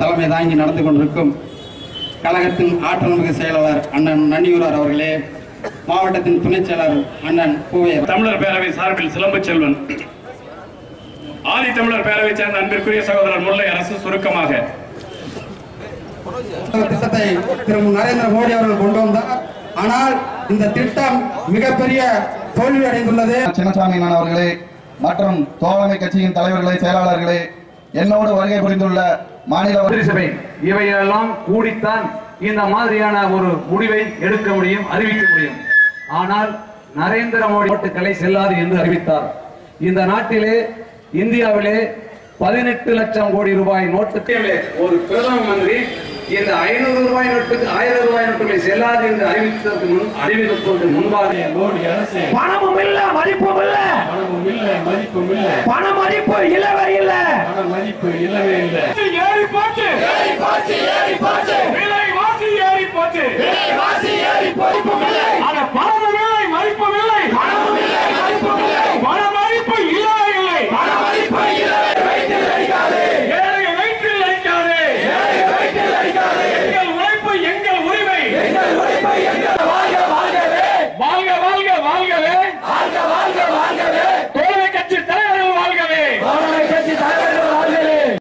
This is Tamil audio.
தலைமை தாங்கி நடந்து கொண்டிருக்கும் கழகத்தின் ஆற்றல் மிகு செயலாளர் அண்ணன் நன்னியூரார் அவர்களே மாவட்டத்தின் துணைச் செயலாளர் அண்ணன் பூவே தமிழர் பேரவை சார்பில் சிலம்பு செல்வன். ஆதி தமிழர் பேரவை சேர்ந்த அன்பிற்குரிய சகோதரர் முல்லை அரசு சுருக்கமாக. திட்டத்தை திரு நரேந்திர மோடி அவர்கள் கொண்டு வந்தார். ஆனால் இந்த திட்டம் மிகப்பெரிய தோல்வி அடைந்துள்ளது. சின்னசாமி அவர்களே மற்றும் தோழமை கட்சியின் தலைவர்களே செயலாளர்களே என்னோடு வருகை புரிந்துள்ள மாநில சபை இவையெல்லாம் கூடித்தான் இந்த மாதிரியான ஒரு முடிவை எடுக்க முடியும் அறிவிக்க முடியும். ஆனால் நரேந்திர மோடி ஓட்டுக்களை செல்லாது என்று அறிவித்தார். இந்த நாட்டிலே இந்தியாவிலே பதினெட்டு லட்சம் கோடி ரூபாய் நோட்டுக்கு ஒரு பிரதம மந்திரி இந்த ஐநூறு ரூபாய் நோட்டுக்கு ஆயிரம் ரூபாய் நோட்டுகளை செல்லாது என்று அறிவித்ததற்கு முன் அறிவிப்பதற்கு முன்பாக மோடி அரசு. பணமும் இல்ல மதிப்பும் இல்ல. மதிப்பும் இல்லை. பண மதிப்பு இல்லவே இல்ல. பண மதிப்பு இல்லவே